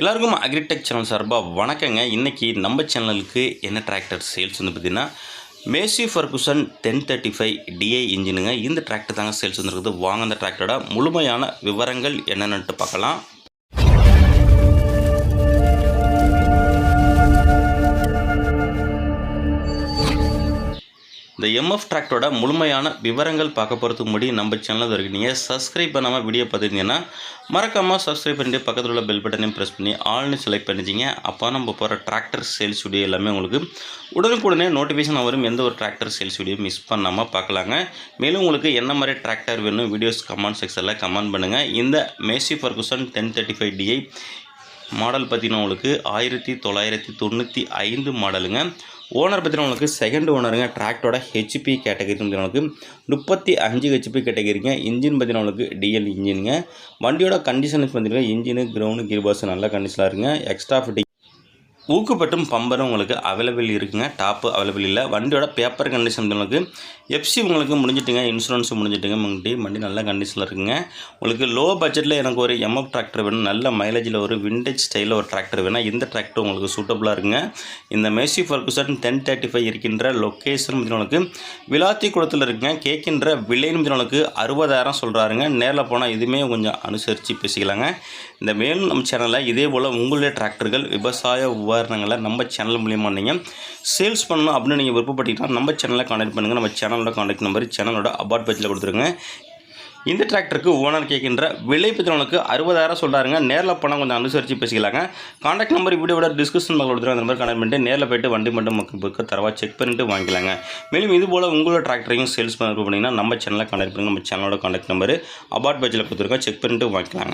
எல்லாருக்கும் agritech channel சார்பாக வணக்கங்க. இன்றைக்கி நம்ம சேனலுக்கு என்ன டிராக்டர் சேல்ஸ் வந்து பார்த்திங்கன்னா Massey Ferguson ten thirty five DI இன்ஜினுங்க இந்த டிராக்டர் தாங்க சேல்ஸ் வந்துருக்குது வாங்க அந்த டிராக்டரோட முழுமையான விவரங்கள் என்னென்னட்டு பார்க்கலாம். இந்த எம்எஃப் டிராக்டரோட முழுமையான விவரங்கள் பார்க்க போகிறதுக்கு முன்னாடி நம்ம சேனலில் வரைக்கும் நீங்கள் சப்ஸ்கிரைப் பண்ணாமல் வீடியோ பார்த்துருந்தீங்கன்னா மறக்காமல் சப்ஸ்கிரைப் பண்ணிட்டு பக்கத்தில் உள்ள பெல் பட்டனையும் ப்ரெஸ் பண்ணி ஆல்னு செலக்ட் பண்ணிச்சிங்க அப்போ நம்ம போகிற டிராக்டர் சேல்ஸ் வீடியோ எல்லாமே உங்களுக்கு உடனுக்குடனே நோட்டிஃபிகேஷன் வரும். எந்த ஒரு டிராக்டர் சேல்ஸ் வீடியோ மிஸ் பண்ணாமல் பார்க்கலாங்க. மேலும் உங்களுக்கு என்ன மாதிரி டிராக்டர் வேணும் வீடியோஸ் கமெண்ட் செக்ஷனில் கமெண்ட் பண்ணுங்கள் இந்த Massey Ferguson ten thirty five DI model பார்த்தீங்கன்னா உங்களுக்கு ஆயிரத்தி தொள்ளாயிரத்தி தொண்ணூற்றி ஐந்து மாடலுங்க. ஓனர் பார்த்தீங்கன்னா உங்களுக்கு செகண்ட் ஓனருங்க டிராக்டரோட ஹெச்பி கேட்டகரி பார்த்தீங்கன்னா உங்களுக்கு முப்பத்தி அஞ்சு ஹெச்பி கேட்டகரிங்க இன்ஜின் பார்த்தீங்கன்னா உங்களுக்கு டிஎல் இன்ஜினுங்க வண்டியோட கண்டிஷனுக்கு பார்த்தீங்கன்னா இன்ஜினு கிரவுண்டு கீர் பாஸ் நல்ல கண்டிஷனாக இருக்குங்க. எக்ஸ்ட்ரா ஃபிட்டிங் ஊக்குப்பட்டும் பம்பரும் உங்களுக்கு அவைலபிள் இருக்குங்க. டாப்பு அவைலபிள் இல்லை. வண்டியோட பேப்பர் கண்டிஷன் உங்களுக்கு எஃப்சி உங்களுக்கு முடிஞ்சிட்டுங்க. இன்சூரன்ஸ் முடிஞ்சிட்டுங்க. வண்டி வண்டி நல்ல கண்டிஷனில் இருக்குங்க. உங்களுக்கு லோ பட்ஜெட்டில் எனக்கு ஒரு எம்எஃப் டிராக்டர் வேணும். நல்ல மைலேஜில் ஒரு விண்டேஜ் ஸ்டைலில் ஒரு டிராக்டர் வேணும். இந்த டிராக்டர் உங்களுக்கு சூட்டபுளாக இருக்குங்க. இந்த Massey Ferguson ten thirty five இருக்கின்ற லொக்கேஷன் உங்களுக்கு விளாத்தி குளத்தில் இருக்குங்க. கேட்கின்ற விலைன்னு உங்களுக்கு அறுபதாயிரம் சொல்கிறாருங்க நேரில் போனால் இதுவுமே கொஞ்சம் அனுசரித்து பேசிக்கலாங்க. இந்த மேலும் நம்ம சேனலில் இதே போல் உங்களுடைய டிராக்டர்கள் விவசாய உபகரணங்களை நம்ம சேனல் மூலியமாக நீங்கள் சேல்ஸ் பண்ணணும் அப்படின்னு நீங்கள் விருப்பப்பட்டீங்கன்னா நம்ம சேனலில் காண்டாக்ட் பண்ணுங்கள் நம்ம சேனலோட காண்டாக்ட் நம்பர் சேனலோட அபார்ட் பேஜில் கொடுத்துருங்க. இந்த டிராக்டருக்கு ஓனர் கேட்கின்ற விலை பெற்றவனுக்கு அறுபதாயிரம் சொல்கிறாருங்க நேரில் போனால் கொஞ்சம் அனுசரித்து பேசிக்கலாங்க. காண்டாக்ட் நம்பர் வீடியோட டிஸ்கிரிப்ஷன் பாக்ஸ் கொடுத்துருங்க. அந்த மாதிரி கனெக்ட் பண்ணிட்டு நேரில் போயிட்டு வண்டி மட்டும் மக்கள் புக்கு தரவா செக் பண்ணிட்டு வாங்கிக்கலாங்க. மேலும் இது போல் உங்களோட டிராக்டரையும் சேல்ஸ் பண்ண பண்ணிங்கன்னா நம்ம சேனலில் காண்டாக்ட் பண்ணுங்க. நம்ம சேனலோட காண்டாக்ட் நம்பர் அபார்ட் பேஜில் கொடுத்துருக்கோம் செக் பண்ணிட்டு வாங்கிக்கலாங்க.